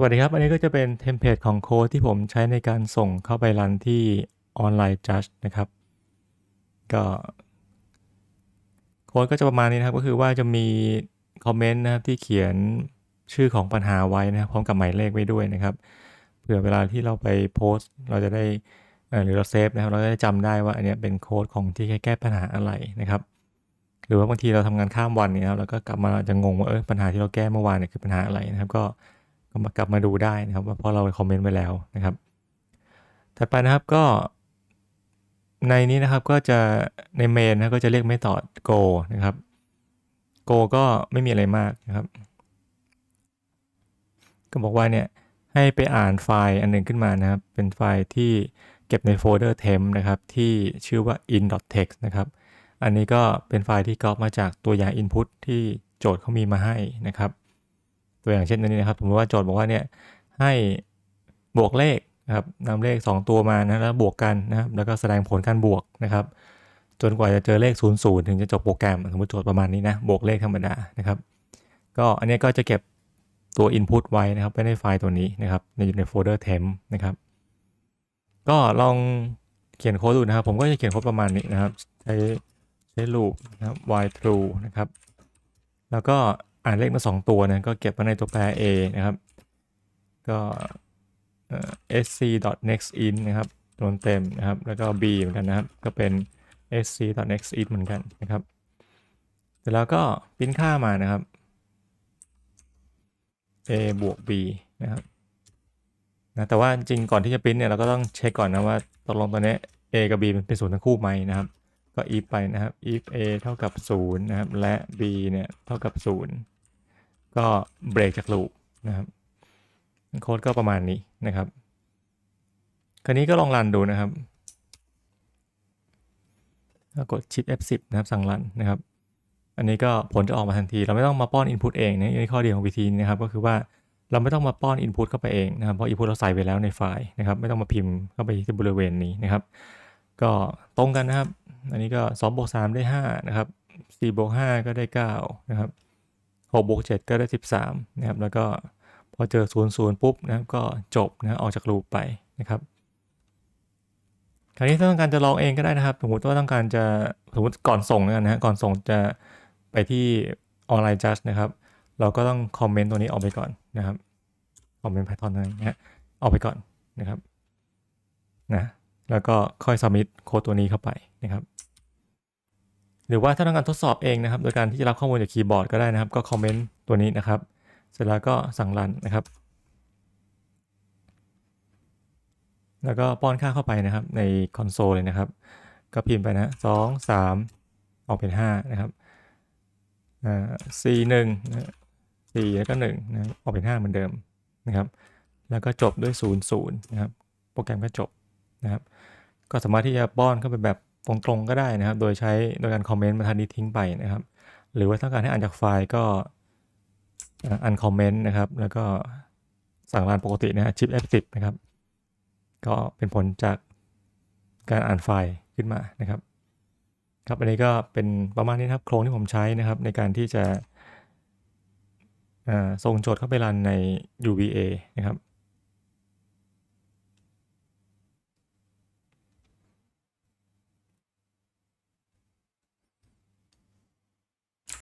สวัสดีครับ อันนี้ก็จะเป็นเทมเพลตของโค้ดที่ผมใช้ในการส่งเข้าไปรันที่ออนไลน์จัดนะครับ ก็โค้ดก็จะประมาณนี้นะครับ ก็คือว่าจะมีคอมเมนต์นะครับที่เขียนชื่อของปัญหาไว้นะครับพร้อมกับหมายเลขไว้ด้วยนะครับ เผื่อเวลาที่เราไปโพสต์เราจะได้หรือเราเซฟนะครับ เราจะได้จำได้ว่าอันนี้เป็นโค้ดของที่แก้ปัญหาอะไรนะครับ หรือว่าบางทีเราทำงานข้ามวันเนี่ยครับแล้วก็กลับมาจะงงว่าเออปัญหาที่เราแก้เมื่อวานเนี่ยคือปัญหาอะไรนะครับ ก็ ก็มากลับมาดูได้นะครับว่าเพราะเราคอมเมนต์ไว้แล้วนะครับ ถัดไปนะครับก็ ในนี้นะครับก็จะในเมนนะก็จะเรียก method go นะครับ go ก็ไม่มีอะไรมากนะครับ ก็บอกว่าเนี่ยให้ไปอ่านไฟล์อันหนึ่งขึ้นมานะครับ เป็นไฟล์ที่เก็บในโฟลเดอร์ temp นะครับที่ชื่อว่า in.txt นะครับ อันนี้ก็เป็นไฟล์ที่ก๊อปมาจากตัวอย่าง input ที่โจทย์เขามีมาให้นะครับ ตัวอย่างเช่นนี้นะครับสมมติว่าโจทย์บอกว่าเนี่ยให้บวกเลขนะครับนำเลข 2 ตัวมานะแล้วบวกกันนะครับแล้วก็แสดงผลการบวกนะครับ จนกว่าจะเจอเลข 0 0 ถึงจะจบโปรแกรมสมมติโจทย์ประมาณนี้นะบวกเลขธรรมดานะครับ ก็อันนี้ก็จะเก็บตัว input ไว้นะครับไว้ในไฟล์ตัวนี้นะครับในอยู่ในโฟลเดอร์ temp นะครับ ก็ลองเขียนโค้ดดูนะครับ ผมก็จะเขียนโค้ดประมาณนี้นะครับ ใช้ใช้ loop นะครับ while true นะครับ แล้วก็ อ่านเลขมา2ตัวนะก็เก็บไว้ในตัวแปร a นะครับ ก็เอ่อ sc next in นะครับตัวเต็มนะครับ แล้วก็ b เหมือนกันนะครับ ก็เป็น sc next in เหมือนกันนะครับ เสร็จแล้วก็ปริ้นค่ามานะครับ a บวก b นะครับนะแต่ว่าจริงก่อนที่จะปริ้นเนี่ยเราก็ต้องเช็คก่อนนะว่าตกลงตอนนี้ a กับ b มันเป็นศูนย์ทั้งคู่ไหมนะครับ ก็ if ไปนะครับ if a เท่ากับ0นะครับ และ b เนี่ยเท่ากับ0 ก็เบรกจากลูปนะครับโค้ดก็ประมาณนี้นะครับ คราวนี้ก็ลองรันดูนะครับก็กด Shift F10 นะครับสั่งรันนะครับ อันนี้ก็ผลจะออกมาทันที เราไม่ต้องมาป้อน Input เองนะนี่ข้อดีของวิธีนี้นะครับก็คือว่าเราไม่ต้องมาป้อน Input เข้าไปเองนะครับเพราะ Input เราใส่ไปแล้วในไฟล์นะครับ ไม่ต้องมาพิมพ์เข้าไปที่บริเวณนี้นะครับ ก็ตรงกันนะครับ อันนี้ก็2บวก3ได้5นะครับ4บวก5ก็ได้9นะครับ 6บวก7ก็ได้ 13นะครับแล้วก็พอเจอ0 0ปุ๊บนะครับก็จบนะออกจากลูปไปนะครับคราวนี้ถ้าต้องการจะลองเองก็ได้นะครับ สมมติว่าต้องการจะสมมติก่อนส่งนะฮะก่อนส่งจะไปที่ออนไลน์จัดนะครับ เราก็ต้องคอมเมนต์ตัวนี้ออกไปก่อนนะครับคอมเมนต์ Python นะฮะออกไปก่อนนะครับนะแล้วก็ค่อยสมิธโค้ดตัวนี้เข้าไปนะครับ หรือว่าถ้าต้องการทดสอบเองนะครับ โดยการที่จะรับข้อมูลจากคีย์บอร์ดก็ได้นะครับ ก็คอมเมนต์ตัวนี้นะครับ เสร็จแล้วก็สั่งรันนะครับ แล้วก็ป้อนค่าเข้าไปนะครับ ในคอนโซลเลยนะครับ ก็พิมพ์ไปนะสองสามออกเป็นห้านะครับอ่า c หนึ่งสี่แล้วก็หนึ่งนะออกเป็นห้าเหมือนเดิมนะครับ แล้วก็จบด้วยศูนย์ศูนย์นะครับ โปรแกรมก็จบนะครับ ก็สามารถที่จะป้อนเข้าไปแบบ ตรงๆก็ได้นะครับ โดยใช้โดยการคอมเมนต์บรรทัดนี้ทิ้งไปนะครับ หรือว่าต้องการให้อ่านจากไฟล์ก็อันคอมเมนต์นะครับ แล้วก็สั่งรันปกตินะฮะชิป F10 นะครับ ก็เป็นผลจากการอ่านไฟล์ขึ้นมานะครับครับอันนี้ก็เป็นประมาณนี้ครับโครงที่ผมใช้นะครับ ในการที่จะส่งโจทย์เข้าไปรันใน UVA นะครับ